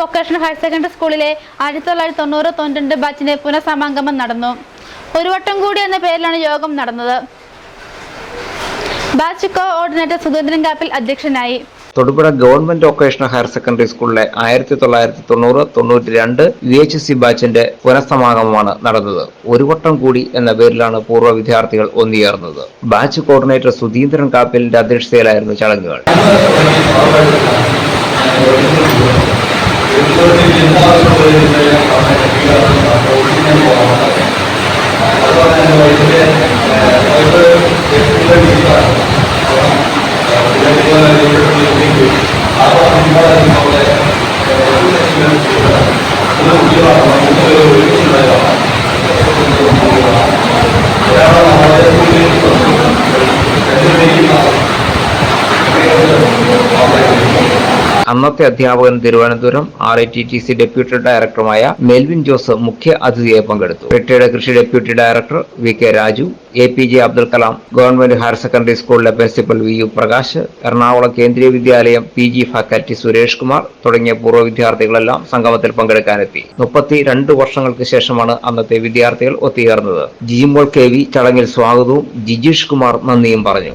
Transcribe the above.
Vocational higher secondary സ്കൂളിലെ ആയിരത്തി തൊള്ളായിരത്തി തൊണ്ണൂറ് തൊണ്ണൂറ്റി ബാച്ചിന്റെ പുനഃസമാഗമം നടന്നു. ഒരു വട്ടം കൂടി എന്ന പേരിലാണ് യോഗം നടന്നത്. Batch coordinator Sudheendran Kappil അധ്യക്ഷനായി. Thodupuzha government vocational higher secondary സ്കൂളിലെ ആയിരത്തി തൊള്ളായിരത്തി തൊണ്ണൂറ് തൊണ്ണൂറ്റി രണ്ട് യു എച്ച് സി ബാച്ചിന്റെ പുനഃസമാഗമമാണ് നടന്നത്. ഒരു വട്ടം കൂടി എന്ന പേരിലാണ് പൂർവ വിദ്യാർത്ഥികൾ ഒന്നുചേർന്നത് ബാച്ച് കോർഡിനേറ്റർ സുധീന്ദ്രൻ കാപ്പിലിന്റെ അധ്യക്ഷതയിലായിരുന്നു ചടങ്ങുകൾ. எல்லா അന്നത്തെ അധ്യാപകൻ Thiruvananthapuram R I T T C deputy ഡയറക്ടറുമായ മെൽവിൻ ജോസ് മുഖ്യ അതിഥിയായി പങ്കെടുത്തു. പെട്ടിയുടെ കൃഷി deputy director V K Raju A P J Abdul Kalam government higher secondary സ്കൂളിലെ principal V U Prakash Ernakulam Kendriya Vidyalaya P G faculty Suresh Kumar തുടങ്ങിയ പൂർവ വിദ്യാർത്ഥികളെല്ലാം സംഗമത്തിൽ പങ്കെടുക്കാനെത്തി. മുപ്പത്തി രണ്ട് വർഷങ്ങൾക്ക് ശേഷമാണ് അന്നത്തെ വിദ്യാർത്ഥികൾ ഒത്തുചേർന്നത്. ജിജിമോൾ കെ വി ചടങ്ങിൽ സ്വാഗതവും ജിജീഷ് കുമാർ നന്ദിയും പറഞ്ഞു.